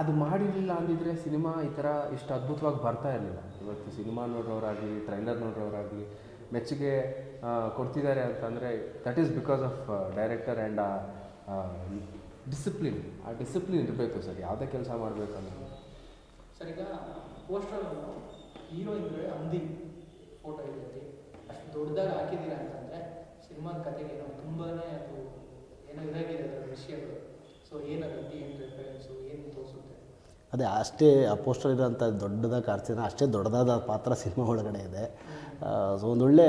ಅದು ಮಾಡಿರಲಿಲ್ಲ ಅಂದಿದ್ರೆ ಸಿನಿಮಾ ಈ ಥರ ಇಷ್ಟು ಅದ್ಭುತವಾಗಿ ಬರ್ತಾ ಇರಲಿಲ್ಲ. ಇವತ್ತು ಸಿನಿಮಾ ನೋಡೋರಾಗಲಿ ಟ್ರೈಲರ್ ನೋಡೋರಾಗಲಿ ಮೆಚ್ಚುಗೆ ಕೊಡ್ತಿದ್ದಾರೆ ಅಂತಂದರೆ that is because of director and discipline ಆ ಡಿಸಿಪ್ಲಿನ್ ಇರಬೇಕು ಸರ್ ಯಾವುದೇ ಕೆಲಸ ಮಾಡಬೇಕು ಅನ್ನೋದು ಸರ್ ಈಗ ಪೋಸ್ಟರ್ ಹೀರೋ ಇದ್ರೆ ಅಂದಿ ಫೋಟೋ ಇದೆ ಅಷ್ಟು ದೊಡ್ಡದಾಗಿ ಹಾಕಿದ್ದೀರಾ ಅಂತಂದರೆ ಸಿನಿಮಾದ ಕತೆಗೆ ಏನೋ ತುಂಬಾನೇ ಅದು ಏನೋ ಇದಾಗಿದೆ ಅದರ ವಿಷಯಗಳು. ಸೊ ಏನು ಹಂದಿ ಏನು ರೆಫರೆನ್ಸು ಏನು ತೋರಿಸುತ್ತೆ? ಅದೇ ಅಷ್ಟೇ ಆ ಪೋಸ್ಟರ್ ಇರೋಂಥ ದೊಡ್ಡದಾಗಿ ಕಾಡ್ತಿದ್ರೆ ಅಷ್ಟೇ ದೊಡ್ಡದಾದ ಪಾತ್ರ ಸಿನಿಮಾ ಒಳಗಡೆ ಇದೆ. ಸೊ ಒಂದೊಳ್ಳೆ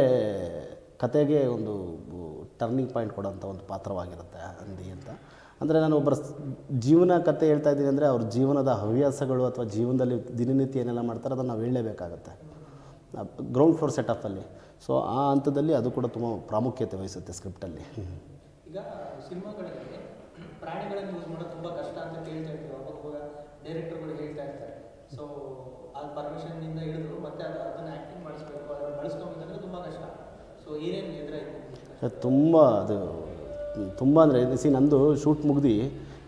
ಕತೆಗೆ ಒಂದು ಟರ್ನಿಂಗ್ ಪಾಯಿಂಟ್ ಕೊಡೋಂಥ ಒಂದು ಪಾತ್ರವಾಗಿರುತ್ತೆ ಹಂದಿ ಅಂತ. ಅಂದರೆ ನಾನು ಒಬ್ಬರ ಜೀವನ ಕತೆ ಹೇಳ್ತಾ ಇದ್ದೀನಿ ಅಂದರೆ ಅವ್ರ ಜೀವನದ ಹವ್ಯಾಸಗಳು ಅಥವಾ ಜೀವನದಲ್ಲಿ ದಿನನಿತ್ಯ ಏನೆಲ್ಲ ಮಾಡ್ತಾರೆ ಅದನ್ನು ನಾವು ಹೇಳಲೇಬೇಕಾಗತ್ತೆ. ಗ್ರೌಂಡ್ ಫ್ಲೋರ್ ಸೆಟಪ್ಪಲ್ಲಿ ಸೊ ಆ ಹಂತದಲ್ಲಿ ಅದು ಕೂಡ ತುಂಬ ಪ್ರಾಮುಖ್ಯತೆ ವಹಿಸುತ್ತೆ ಸ್ಕ್ರಿಪ್ಟಲ್ಲಿ ಈಗ ಸಿನಿಮಾಗಳಲ್ಲಿ ಪ್ರಾಣಿಗಳನ್ನು ಯೂಸ್ ಮಾಡೋದು ತುಂಬ ಕಷ್ಟ ಅಂತ ಕೇಳ್ತಾ ಇರ್ತೀವಿ. ಅವಾಗ ಡೈರೆಕ್ಟರ್ಗಳು ಹೇಳ್ತಾ ಇರ್ತಾರೆ. ಸೊ ಅದು ಪರ್ಮಿಷನ್ನಿಂದ ಹಿಡಿದ್ರು ಮತ್ತೆ ಅದು ಅದನ್ನು ಆ್ಯಕ್ಟಿಂಗ್ ಮಾಡಿಸ್ಬೇಕು ಅದನ್ನು ಬಳಸ್ಕೊಂಬಂದ್ರೆ ತುಂಬ ಕಷ್ಟ. ಸೊ ಏನೇನು ಎದುರಾಯಿತು? ತುಂಬ ಅದು ತುಂಬ ಅಂದರೆ ಸಿ ನಂದು ಶೂಟ್ ಮುಗ್ದು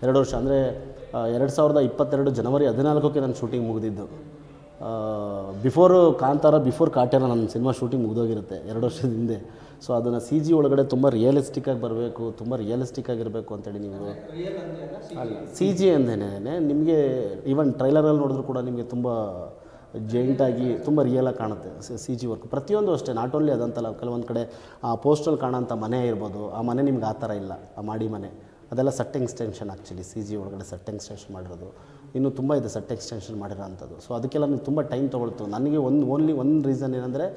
ಎರಡು ವರ್ಷ ಅಂದರೆ ಎರಡು ಸಾವಿರದ ಇಪ್ಪತ್ತೆರಡು ಜನವರಿ ಹದಿನಾಲ್ಕಕ್ಕೆ ನನ್ನ ಶೂಟಿಂಗ್ ಮುಗಿದಿದ್ದು. ಬಿಫೋರು ಕಾಂತಾರ ಬಿಫೋರ್ ಕಾಟ್ಯಾರ ನನ್ನ ಸಿನಿಮಾ ಶೂಟಿಂಗ್ ಮುಗಿದೋಗಿರುತ್ತೆ ಎರಡು ವರ್ಷದ ಹಿಂದೆ. ಸೊ ಅದನ್ನು ಸಿ ಜಿ ಒಳಗಡೆ ತುಂಬ ರಿಯಲಿಸ್ಟಿಕ್ಕಾಗಿ ಬರಬೇಕು ತುಂಬ ರಿಯಲಿಸ್ಟಿಕ್ ಆಗಿರಬೇಕು ಅಂತೇಳಿ ನೀವು ಅಲ್ಲ ಸಿ ಜಿ ಅಂದೇನೆ ನಿಮಗೆ ಈವನ್ ಟ್ರೈಲರಲ್ಲಿ ನೋಡಿದ್ರು ಕೂಡ ನಿಮಗೆ ತುಂಬ ಜೈಂಟಾಗಿ ತುಂಬ ರಿಯಲಾಗಿ ಕಾಣುತ್ತೆ. ಸಿ ಜಿ ವರ್ಕ್ ಪ್ರತಿಯೊಂದು ಅಷ್ಟೇ ನಾಟ್ ಓನ್ಲಿ ಅದಂತಲ್ಲ, ಕೆಲವೊಂದು ಕಡೆ, ಆ ಪೋಸ್ಟಲ್ಲಿ ಕಾಣೋಂಥ ಮನೆ ಇರ್ಬೋದು, ಆ ಮನೆ ನಿಮ್ಗೆ ಆ ಥರ ಇಲ್ಲ, ಆ ಮಾಡಿ ಮನೆ. ಅದೆಲ್ಲ ಸಟ್ ಎಕ್ಸ್ಟೆನ್ಷನ್ ಆ್ಯಕ್ಚುಲಿ ಸಿ ಜಿ ಒಳಗಡೆ ಸಟ್ ಎಕ್ಸ್ಟೆನ್ಷನ್ ಮಾಡಿರೋದು. ಇನ್ನೂ ತುಂಬ ಇದೆ ಸಟ್ ಎಕ್ಸ್ಟೆನ್ಷನ್ ಮಾಡಿರೋಂಥದ್ದು. ಸೊ ಅದಕ್ಕೆಲ್ಲ ನೀವು ತುಂಬ ಟೈಮ್ ತೊಗೊಳ್ತು ನನಗೆ ಒಂದು ಓನ್ಲಿ ಒಂದು ರೀಸನ್ ಏನಂದರೆ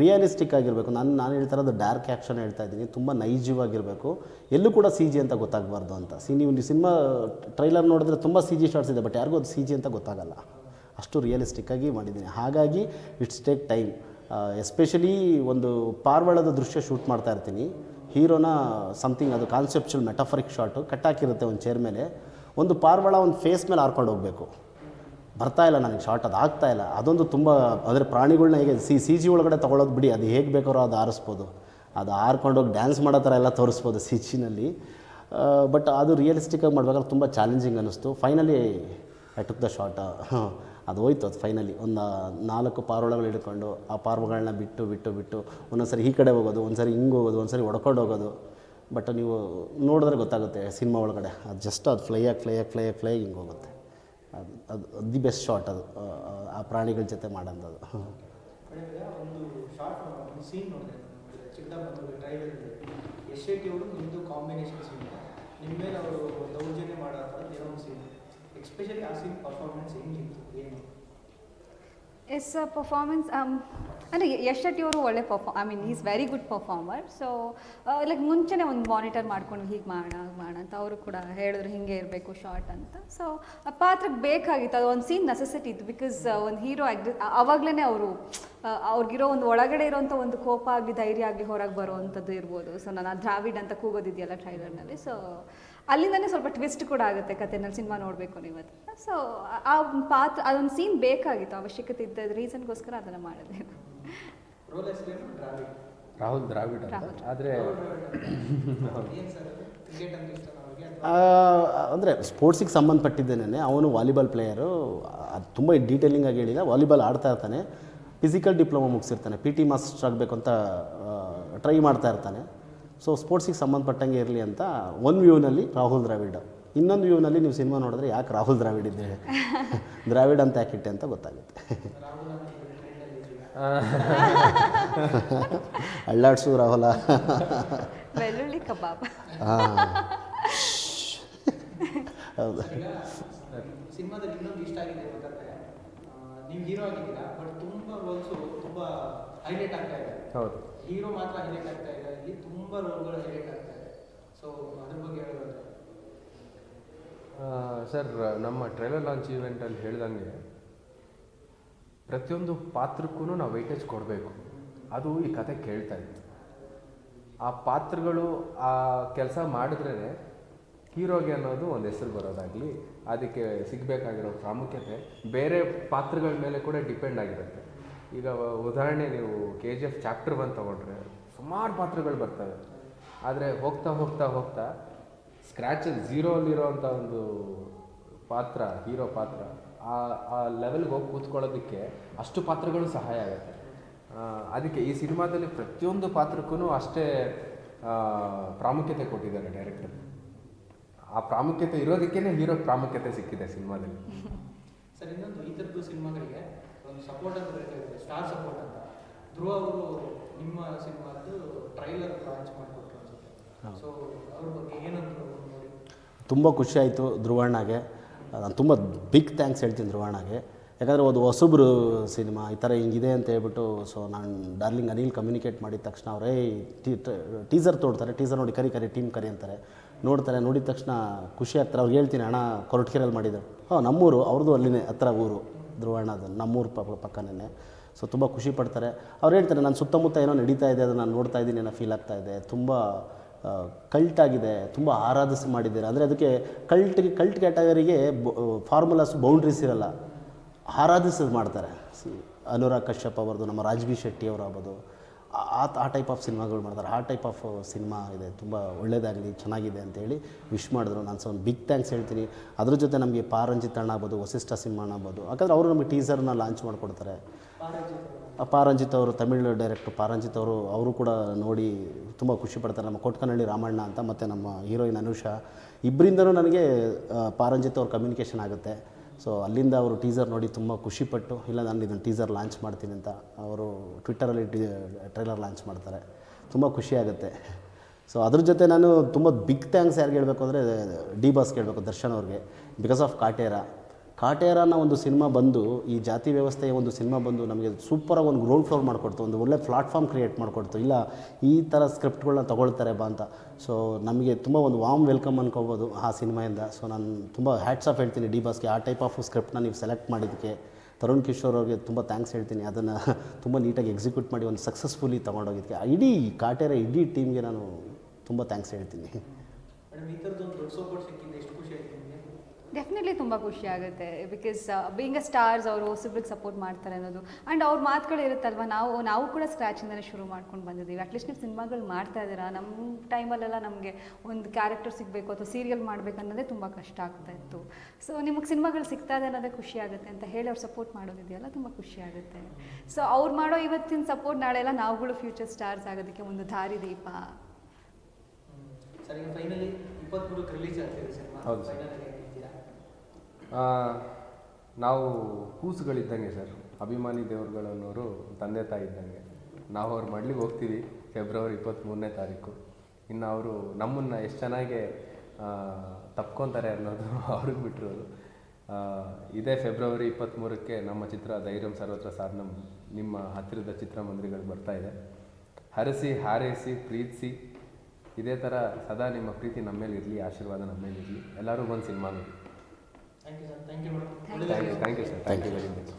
ರಿಯಲಿಸ್ಟಿಕ್ ಆಗಿರಬೇಕು. ನಾನು ನಾನು ಹೇಳ್ತಾ ಇರೋದು ಡಾರ್ಕ್ ಆ್ಯಕ್ಷನ್ ಹೇಳ್ತಾ ಇದ್ದೀನಿ. ತುಂಬ ನೈಜವಾಗಿರಬೇಕು. ಎಲ್ಲೂ ಕೂಡ ಸಿ ಜಿ ಅಂತ ಗೊತ್ತಾಗಬಾರ್ದು ಅಂತ. ಸಿ ನೀವು ಸಿನಿಮಾ ಟ್ರೈಲರ್ ನೋಡಿದ್ರೆ ತುಂಬ ಸಿ ಜಿ ಶಾರ್ಟ್ಸ್ ಇದೆ ಬಟ್ ಯಾರಿಗೂ ಅದು ಸಿ ಜಿ ಅಂತ ಗೊತ್ತಾಗಲ್ಲ. ಅಷ್ಟು ರಿಯಲಿಸ್ಟಿಕ್ಕಾಗಿ ಮಾಡಿದ್ದೀನಿ. ಹಾಗಾಗಿ ಇಟ್ಸ್ ಟೇಕ್ ಟೈಮ್ ಎಸ್ಪೆಷಲಿ ಒಂದು ಪಾರ್ವಳದ ದೃಶ್ಯ ಶೂಟ್ ಮಾಡ್ತಾ ಇರ್ತೀನಿ. ಹೀರೋನ ಸಮಥಿಂಗ್ ಅದು ಕಾನ್ಸೆಪ್ಚುಲ್ ಮೆಟಾಫರಿಕ್ ಶಾಟು ಕಟ್ಟಾಕಿರುತ್ತೆ ಒಂದು ಚೇರ್ ಮೇಲೆ. ಒಂದು ಪಾರ್ವಳ ಒಂದು ಫೇಸ್ ಮೇಲೆ ಹಾರ್ಕೊಂಡು ಹೋಗಬೇಕು. ಬರ್ತಾ ಇಲ್ಲ ನನಗೆ ಶಾರ್ಟ್ ಅದು ಆಗ್ತಾ ಇಲ್ಲ. ಅದೊಂದು ತುಂಬ ಅದರ ಪ್ರಾಣಿಗಳನ್ನ ಹೇಗೆ, ಸಿ ಸಿ ಜಿ ಒಳಗಡೆ ತೊಗೊಳೋದು ಬಿಡಿ, ಅದು ಹೇಗೆ ಬೇಕಾರೋ ಅದು ಆರಿಸ್ಬೋದು. ಅದು ಹಾರ್ಕೊಂಡೋಗಿ ಡ್ಯಾನ್ಸ್ ಮಾಡೋ ಥರ ಎಲ್ಲ ತೋರಿಸ್ಬೋದು ಸಿ ಜಿನಲ್ಲಿ ಬಟ್ ಅದು ರಿಯಲಿಸ್ಟಿಕ್ಕಾಗಿ ಮಾಡ್ಬೇಕಾದ್ರೆ ತುಂಬ ಚಾಲೆಂಜಿಂಗ್ ಅನ್ನಿಸ್ತು. Finally I took the shot ಅದು ಹೋಯ್ತು ಅದು ಫೈನಲಿ ಒಂದು ನಾಲ್ಕು ಪಾರ್ವಳಗಳು ಹಿಡ್ಕೊಂಡು ಆ ಪಾರ್ವಗಳನ್ನ ಬಿಟ್ಟು ಬಿಟ್ಟು ಬಿಟ್ಟು ಒಂದೊಂದ್ಸರಿ ಈ ಕಡೆ ಹೋಗೋದು ಒಂದ್ಸರಿ ಹಿಂಗೆ ಹೋಗೋದು ಒಂದ್ಸರಿ ಹೊಡ್ಕೊಂಡು ಹೋಗೋದು. ಬಟ್ ನೀವು ನೋಡಿದ್ರೆ ಗೊತ್ತಾಗುತ್ತೆ ಸಿನಿಮಾ ಒಳಗಡೆ. ಅದು ಜಸ್ಟ್ ಅದು ಫ್ಲೈ ಆಗಿ ಫ್ಲೈ ಆಗಿ ಫ್ಲೈ ಆಗಿ ಫ್ಲೈ ಹಿಂಗೆ ಹೋಗುತ್ತೆ. ಅದು ಅದು ದಿ ಬೆಸ್ಟ್ ಶಾಟ್ ಅದು. ಆ, ಪ್ರಾಣಿಗಳ ಜೊತೆ ಮಾಡೋಂಥದ್ದು. ಕಾಂಬಿನೇಷನ್ ಅವರು ದೌರ್ಜನ್ಯ ಮಾಡೋ ಥರದ್ದು ಏನೋ ಒಂದು ಸೀನ್ ಆ ಸೀನ್ ಪರ್ಫಾರ್ಮೆನ್ಸ್ ಹೆಂಗಿತ್ತು ಏನು ಎಸ್ ಪರ್ಫಾರ್ಮೆನ್ಸ್ ಅಂದರೆ ಯಶ್ ಶೆಟ್ಟಿ ಅವರು ಒಳ್ಳೆ ಪರ್ಫಾ I mean is very good performer so like ಮುಂಚೆನೇ ಒಂದು ಮಾನಿಟರ್ ಮಾಡ್ಕೊಂಡು ಹೀಗೆ ಮಾಡ ಮಾಡ ಅಂತ ಅವರು ಕೂಡ ಹೇಳಿದ್ರು, ಹಿಂಗೆ ಇರಬೇಕು ಶಾರ್ಟ್ ಅಂತ. ಸೊ ಆ ಪಾತ್ರಕ್ಕೆ ಬೇಕಾಗಿತ್ತು, ಅದು ಒಂದು ಸೀನ್ ನೆಸೆಸಿಟಿ ಇತ್ತು ಬಿಕಾಸ್ ಒಂದು ಹೀರೋ ಆಗಿ ಆವಾಗಲೇ ಅವರು ಅವ್ರಿಗಿರೋ ಒಂದು ಒಳಗಡೆ ಇರೋಂಥ ಒಂದು ಕೋಪ ಆಗಲಿ, ಧೈರ್ಯ ಆಗಲಿ ಹೊರಗೆ ಬರುವಂಥದ್ದು ಇರ್ಬೋದು. ಸೊ ನಾನು ದ್ರಾವಿಡ್ ಅಂತ ಕೂಗೋದಿದೆಯಲ್ಲ ಟ್ರೈಲರ್ನಲ್ಲಿ ಸೊ ಅಲ್ಲಿಂದನೇ ಸ್ವಲ್ಪ ಟ್ವಿಸ್ಟ್ ಕೂಡ ಆಗುತ್ತೆ ಕಥೆನಲ್ಲಿ ಸಿನಿಮಾ ನೋಡಬೇಕು ನೀವತ್ತು ಸೊ ಆ ಪಾತ್ರ ಅದೊಂದು ಸೀನ್ ಬೇಕಾಗಿತ್ತು ಅವಶ್ಯಕತೆ ಇದ್ದ ರೀಸನ್ಗೋಸ್ಕರ ಅದನ್ನು ಮಾಡಿದೆ. ರೋಲ್ ಹೆಸರೇನು ಡ್ರಾವಿಡ್ ರಾಹುಲ್ ದ್ರಾವಿಡ್ ಅಂತ. ಆದರೆ ಅಂದರೆ ಸ್ಪೋರ್ಟ್ಸಿಗೆ ಸಂಬಂಧಪಟ್ಟಿದ್ದೇನೆ. ಅವನು ವಾಲಿಬಾಲ್ ಪ್ಲೇಯರು ಅದು ತುಂಬ ಡೀಟೇಲಿಂಗಾಗಿ ಹೇಳಿಲ್ಲ. ವಾಲಿಬಾಲ್ ಆಡ್ತಾ ಇರ್ತಾನೆ. ಫಿಸಿಕಲ್ ಡಿಪ್ಲೊಮಾ ಮುಗಿಸಿರ್ತಾನೆ. ಪಿ ಟಿ ಮಾಸ್ಟರ್ ಆಗಬೇಕು ಅಂತ ಟ್ರೈ ಮಾಡ್ತಾ ಇರ್ತಾನೆ. ಸೊ ಸ್ಪೋರ್ಟ್ಸಿಗೆ ಸಂಬಂಧಪಟ್ಟಂಗೆ ಇರಲಿ ಅಂತ ಒಂದು ವ್ಯೂನಲ್ಲಿ ರಾಹುಲ್ ದ್ರಾವಿಡ್. ಇನ್ನೊಂದು ವ್ಯೂನಲ್ಲಿ ನೀವು ಸಿನಿಮಾ ನೋಡಿದ್ರೆ ಯಾಕೆ ರಾಹುಲ್ ದ್ರಾವಿಡ್ ಇದ್ದೇವೆ ದ್ರಾವಿಡ್ ಅಂತ ಯಾಕಿಟ್ಟೆ ಅಂತ ಗೊತ್ತಾಗುತ್ತೆ. ಅಳ್ಳಾಡ್ಸು ರಾಹುಲ. ಬೆಳ್ಳುಳ್ಳಿ ಕಬಾಬ್. ಹಾಂ. ಹೌದು. ಸಿನಿಮಾದಲ್ಲಿ ಇನ್ನೊಂದು ಇಷ್ಟ ಆಗಿದೆ ಬೇಕಾದ್ರೆ ನೀವು ಹೀರೋ ಆಗಿದ್ದೀರಾ ಬಟ್ ತುಂಬ ರೋಲ್ಸು ತುಂಬ ಹೈಲೈಟ್ ಆಗ್ತಾ ಇದೆ. ಹೌದು. ಹೀರೋ ಮಾತ್ರ ಹೈಲೈಟ್ ಆಗ್ತಾ ಇದೆ ಇಲ್ಲಿ ತುಂಬ ರೋಲ್ಗಳು ಹೈಲೈಟ್ ಆಗ್ತಾ ಇದೆ. ಸೊ ಅದ್ರ ಬಗ್ಗೆ ಹೇಳೋದಾದ್ರೆ. ಸರ್, ನಮ್ಮ ಟ್ರೈಲರ್ ಲಾಂಚ್ ಈವೆಂಟಲ್ಲಿ ಹೇಳ್ದಂಗೆ ಪ್ರತಿಯೊಂದು ಪಾತ್ರಕ್ಕೂ ನಾವು ವೆಯ್ಟೇಜ್ ಕೊಡಬೇಕು. ಅದು ಈ ಕತೆ ಕೇಳ್ತಾ ಇತ್ತು. ಆ ಪಾತ್ರಗಳು, ಆ ಕೆಲಸ ಮಾಡಿದ್ರೇ ಹೀರೋಗೆ ಅನ್ನೋದು ಒಂದು ಹೆಸರು ಬರೋದಾಗಲಿ, ಅದಕ್ಕೆ ಸಿಗಬೇಕಾಗಿರೋ ಪ್ರಾಮುಖ್ಯತೆ ಬೇರೆ ಪಾತ್ರಗಳ ಮೇಲೆ ಕೂಡ ಡಿಪೆಂಡ್ ಆಗಿರುತ್ತೆ. ಈಗ ಉದಾಹರಣೆ ನೀವು ಕೆ ಜಿ ಎಫ್ ಚಾಪ್ಟರ್ ಬಂದು ತೊಗೊಂಡ್ರೆ ಸುಮಾರು ಪಾತ್ರಗಳು ಬರ್ತವೆ. ಆದರೆ ಹೋಗ್ತಾ ಹೋಗ್ತಾ ಹೋಗ್ತಾ ಸ್ಕ್ರ್ಯಾಚಲ್ಲಿ ಝೀರೋಲಿರೋಂಥ ಒಂದು ಪಾತ್ರ, ಹೀರೋ ಪಾತ್ರ, ಆ ಆ ಲೆವೆಲ್ಗೆ ಹೋಗಿ ಕೂತ್ಕೊಳ್ಳೋದಕ್ಕೆ ಅಷ್ಟು ಪಾತ್ರಗಳು ಸಹಾಯ ಆಗುತ್ತೆ. ಅದಕ್ಕೆ ಈ ಸಿನಿಮಾದಲ್ಲಿ ಪ್ರತಿಯೊಂದು ಪಾತ್ರಕ್ಕೂ ಅಷ್ಟೇ ಪ್ರಾಮುಖ್ಯತೆ ಕೊಟ್ಟಿದ್ದಾರೆ ಡೈರೆಕ್ಟರ್ ಆ ಪ್ರಾಮುಖ್ಯತೆ ಇರೋದಕ್ಕೇ ಹೀರೋ ಪ್ರಾಮುಖ್ಯತೆ ಸಿಕ್ಕಿದೆ ಸಿನಿಮಾದಲ್ಲಿ. ಸರ್, ಇನ್ನೊಂದು ಈ ಥರದ್ದು ಸಿನಿಮಾಗಳಿಗೆ ಒಂದು ಸಪೋರ್ಟ್ ಅಂತ ಸ್ಟಾರ್ ಸಪೋರ್ಟ್ ಅಂತ. ಧ್ರುವ ಅವರು ನಿಮ್ಮ ಸಿನಿಮಾದ್ದು ಟ್ರೈಲರ್ ಲಾಂಚ್ ಮಾಡಿಕೊಟ್ರು ಅನ್ಸುತ್ತೆ. ಸೊ ಅವ್ರ ಬಗ್ಗೆ ಏನಂದ್ರು ನೋಡಿ. ತುಂಬ ಖುಷಿ ಆಯಿತು ಧ್ರುವಣ್ಣಗೆ. ನಾನು ತುಂಬ ಬಿಗ್ ಥ್ಯಾಂಕ್ಸ್ ಹೇಳ್ತೀನಿ ಧ್ರುವಣ್ಣಗೆ. ಯಾಕಂದರೆ ಒಂದು ಹೊಸಬ್ರು ಸಿನಿಮಾ ಈ ಥರ ಹಿಂಗಿದೆ ಅಂತ ಹೇಳ್ಬಿಟ್ಟು ಸೊ ನಾನು ಡಾರ್ಲಿಂಗ್ ಅನಿಲ್ ಕಮ್ಯುನಿಕೇಟ್ ಮಾಡಿದ ತಕ್ಷಣ ಅವರೇ ಟೀಸರ್ ತೋಡ್ತಾರೆ ಟೀಸರ್ ನೋಡಿ ಕರಿ ಕರಿ ಟೀಮ್ ಕರಿ ಅಂತಾರೆ. ನೋಡ್ತಾರೆ ನೋಡಿದ ತಕ್ಷಣ ಖುಷಿ ಆಗ್ತಾರೆ. ಅವ್ರಿಗೆ ಹೇಳ್ತೀನಿ ಅಣ್ಣ ಕೊರಟಕೆರೆಯಲ್ಲಿ ಮಾಡಿದ್ರು. ಹಾಂ ನಮ್ಮೂರು ಅವ್ರದ್ದು ಅಲ್ಲಿನೇ ಹತ್ರ ಊರು. ಧ್ರುವಣ್ಣದು ನಮ್ಮೂರು ಪಕ್ಕ ಪಕ್ಕನೇ ಸೊ ತುಂಬ ಖುಷಿ ಪಡ್ತಾರೆ. ಅವ್ರು ಹೇಳ್ತಾರೆ, ನಾನು ಸುತ್ತಮುತ್ತ ಏನೋ ನಡೀತಾ ಇದೆ, ಅದನ್ನು ನಾನು ನೋಡ್ತಾ ಇದ್ದೀನಿ, ಏನೋ ಫೀಲ್ ಆಗ್ತಾ ಇದೆ. ತುಂಬ ಕಲ್ಟ್ ಆಗಿದೆ, ತುಂಬ ಆರಾಧಿಸಿ ಮಾಡಿದ್ದೀರಾ. ಅಂದರೆ ಅದಕ್ಕೆ ಕಲ್ಟ್ ಕಲ್ಟ್ ಕ್ಯಾಟಗರಿಗೆ ಫಾರ್ಮುಲಾಸ್ ಬೌಂಡ್ರೀಸ್ ಇರಲ್ಲ. ಆರಾಧಿಸಿ ಮಾಡ್ತಾರೆ. ಅನುರಾಗ್ ಕಶ್ಯಪ್ ಅವ್ರದ್ದು, ನಮ್ಮ ರಾಜ್ಬಿ ಶೆಟ್ಟಿ ಅವರು ಆಗ್ಬೋದು. ಆ ಆ ಟೈಪ್ ಆಫ್ ಸಿನಿಮಾಗಳು ಮಾಡ್ತಾರೆ. ಆ ಟೈಪ್ ಆಫ್ ಸಿನಿಮಾ ಇದೆ. ತುಂಬ ಒಳ್ಳೇದಾಗಲಿ, ಚೆನ್ನಾಗಿದೆ ಅಂತೇಳಿ ವಿಶ್ ಮಾಡಿದ್ರು. ನಾನು ಸೊ ಒಂದು ಬಿಗ್ ಥ್ಯಾಂಕ್ಸ್ ಹೇಳ್ತೀನಿ. ಅದ್ರ ಜೊತೆ ನಮಗೆ ಪಾರಂಜಿತ್ ಅಣ್ಣ ಆಗ್ಬೋದು, ವಸಿಷ್ಠ ಸಿನಿಮಾ ಆಗ್ಬೋದು. ಯಾಕಂದರೆ ಅವರು ನಮಗೆ ಟೀಸರ್ನ ಲಾಂಚ್ ಮಾಡಿಕೊಡ್ತಾರೆ. ಪಾರಂಜಿತ್ ಅವರು, ತಮಿಳು ಡೈರೆಕ್ಟ್ರು ಪಾರಂಜಿತ್ ಅವರು ಅವರು ಕೂಡ ನೋಡಿ ತುಂಬ ಖುಷಿ ಪಡ್ತಾರೆ. ನಮ್ಮ ಕೊಟ್ಕನಹಳ್ಳಿ ರಾಮಣ್ಣ ಅಂತ, ಮತ್ತು ನಮ್ಮ ಹೀರೋಯಿನ್ ಅನುಷಾ. ಇಬ್ಬರಿಂದನೂ ನನಗೆ ಪಾರಂಜಿತ್ ಅವ್ರ ಕಮ್ಯುನಿಕೇಷನ್ ಆಗುತ್ತೆ. ಸೊ ಅಲ್ಲಿಂದ ಅವರು ಟೀಸರ್ ನೋಡಿ ತುಂಬ ಖುಷಿಪಟ್ಟು, ಇಲ್ಲ ನಾನು ಇದನ್ನು ಟೀಸರ್ ಲಾಂಚ್ ಮಾಡ್ತೀನಿ ಅಂತ ಅವರು ಟ್ವಿಟ್ಟರಲ್ಲಿ ಟಿ ಟ್ರೈಲರ್ ಲಾಂಚ್ ಮಾಡ್ತಾರೆ. ತುಂಬ ಖುಷಿಯಾಗುತ್ತೆ ಸೊ ಅದ್ರ ಜೊತೆ ನಾನು ತುಂಬ ಬಿಗ್ ಥ್ಯಾಂಕ್ಸ್ ಯಾರಿಗೆ ಹೇಳಬೇಕು ಅಂದರೆ ಡಿ ಬಾಸ್ಗೆ ಹೇಳಬೇಕು, ದರ್ಶನ್ ಅವ್ರಿಗೆ. ಬಿಕಾಸ್ ಆಫ್ ಕಾಟೇರ ಕಾಟೇರನ ಒಂದು ಸಿನಿಮಾ ಬಂದು, ಈ ಜಾತಿ ವ್ಯವಸ್ಥೆಯ ಒಂದು ಸಿನಿಮಾ ಬಂದು ನಮಗೆ ಸೂಪರಾಗಿ ಒಂದು ಗ್ರೌಂಡ್ ಫ್ಲೋರ್ ಮಾಡಿಕೊಡ್ತು, ಒಂದು ಒಳ್ಳೆ ಪ್ಲಾಟ್ಫಾರ್ಮ್ ಕ್ರಿಯೇಟ್ ಮಾಡಿಕೊಡ್ತು. ಇಲ್ಲ, ಈ ಥರ ಸ್ಕ್ರಿಪ್ಟ್ಗಳನ್ನ ತೊಗೊಳ್ತಾರೆ ಬಾ ಅಂತ. ಸೊ ನಮಗೆ ತುಂಬ ಒಂದು ವಾಮ್ ವೆಲ್ಕಮ್ ಅನ್ಕೋಬೋದು ಆ ಸಿನಿಮಾಯಿಂದ. ಸೊ ನಾನು ತುಂಬ ಹ್ಯಾಟ್ಸ್ ಆಫ್ ಹೇಳ್ತೀನಿ ಡಿ ಬಾಸ್ಗೆ ಆ ಟೈಪ್ ಆಫ್ ಸ್ಕ್ರಿಪ್ಟ್ನ ನೀವು ಸೆಲೆಕ್ಟ್ ಮಾಡಿದ್ದಕ್ಕೆ. ತರುಣ್ ಕಿಶೋರ್ ಅವ್ರಿಗೆ ತುಂಬ ಥ್ಯಾಂಕ್ಸ್ ಹೇಳ್ತೀನಿ. ಅದನ್ನು ತುಂಬ ನೀಟಾಗಿ ಎಕ್ಸಿಕ್ಯೂಟ್ ಮಾಡಿ, ಒಂದು ಸಕ್ಸಸ್ಫುಲಿ ತೊಗೊಂಡೋಗಿದ್ದಕ್ಕೆ. ಇಡೀ ಕಾಟೇರ, ಇಡೀ ಟೀಮ್ಗೆ ನಾನು ತುಂಬ ಥ್ಯಾಂಕ್ಸ್ ಹೇಳ್ತೀನಿ. ಡೆಫಿನೆಟ್ಲಿ ತುಂಬ ಖುಷಿ ಆಗುತ್ತೆ ಬಿಕಾಸ್ ಬೀಂಗ್ ಅ ಸ್ಟಾರ್ಸ್ ಅವರು ಹೊಸಬ್ರಿಗೆ ಸಪೋರ್ಟ್ ಮಾಡ್ತಾರೆ ಅನ್ನೋದು. ಆ್ಯಂಡ್ ಅವ್ರ ಮಾತುಗಳು ಇರುತ್ತಲ್ವ, ನಾವು ನಾವು ಕೂಡ ಸ್ಕ್ರ್ಯಾಚಿಂದನೇ ಶುರು ಮಾಡ್ಕೊಂಡು ಬಂದಿದ್ದೀವಿ. ಅಟ್ಲೀಸ್ಟ್ ನೀವು ಸಿನಿಮಾಗಳು ಮಾಡ್ತಾ ಇದ್ದೀರಾ? ನಮ್ಮ ಟೈಮಲ್ಲೆಲ್ಲ ನಮಗೆ ಒಂದು ಕ್ಯಾರೆಕ್ಟರ್ ಸಿಗಬೇಕು ಅಥವಾ ಸೀರಿಯಲ್ ಮಾಡಬೇಕು ಅನ್ನೋದೇ ತುಂಬ ಕಷ್ಟ ಆಗ್ತಾ ಇತ್ತು. ಸೊ ನಿಮಗೆ ಸಿನಿಮಾಗಳು ಸಿಗ್ತಾ ಇದೆ ಅನ್ನೋದೇ ಖುಷಿ ಆಗುತ್ತೆ ಅಂತ ಹೇಳಿ ಅವ್ರು ಸಪೋರ್ಟ್ ಮಾಡೋದಿದೆಯಲ್ಲ, ತುಂಬ ಖುಷಿ ಆಗುತ್ತೆ. ಸೊ ಅವ್ರು ಮಾಡೋ ಇವತ್ತಿನ ಸಪೋರ್ಟ್ ನಾಳೆ ಎಲ್ಲ ನಾವುಗಳು ಫ್ಯೂಚರ್ ಸ್ಟಾರ್ಸ್ ಆಗೋದಕ್ಕೆ ಒಂದು ದಾರಿದೀಪ ಸರ್ ಹೌದು ಸರ್. ನಾವು ಕೂಸುಗಳಿದ್ದಂಗೆ ಸರ್ ಅಭಿಮಾನಿ ದೇವರುಗಳನ್ನೋರು ತಂದೆ ತಾಯಿ ಇದ್ದಂಗೆ. ನಾವು ಅವ್ರು ಮಡ್ಲಿಗೆ ಹೋಗ್ತೀವಿ ಫೆಬ್ರವರಿ ಇಪ್ಪತ್ತ್ಮೂರನೇ ತಾರೀಕು. ಇನ್ನು ಅವರು ನಮ್ಮನ್ನು ಎಷ್ಟು ಚೆನ್ನಾಗಿ ತಪ್ಕೊತಾರೆ ಅನ್ನೋದು ಅವ್ರಿಗೆ ಬಿಟ್ಟಿರೋದು. ಇದೇ ಫೆಬ್ರವರಿ ಇಪ್ಪತ್ತ್ಮೂರಕ್ಕೆ ನಮ್ಮ ಚಿತ್ರ ಧೈರ್ಯಂ ಸರ್ವತ್ರ ಸಾಧನಂ ನಿಮ್ಮ ಹತ್ತಿರದ ಚಿತ್ರಮಂದಿರಗಳು ಬರ್ತಾ ಇದೆ. ಹರಸಿ ಹಾರೈಸಿ ಪ್ರೀತಿಸಿ ಇದೇ ಥರ ಸದಾ ನಿಮ್ಮ ಪ್ರೀತಿ ನಮ್ಮ ಮೇಲೆ ಇರಲಿ ಆಶೀರ್ವಾದ ನಮ್ಮ ಮೇಲೆ ಇರಲಿ. ಎಲ್ಲರೂ ಬಂದು ಸಿನಿಮಾ ನೋಡಿ thank you sir thank you madam thank you thank you sir thank you very much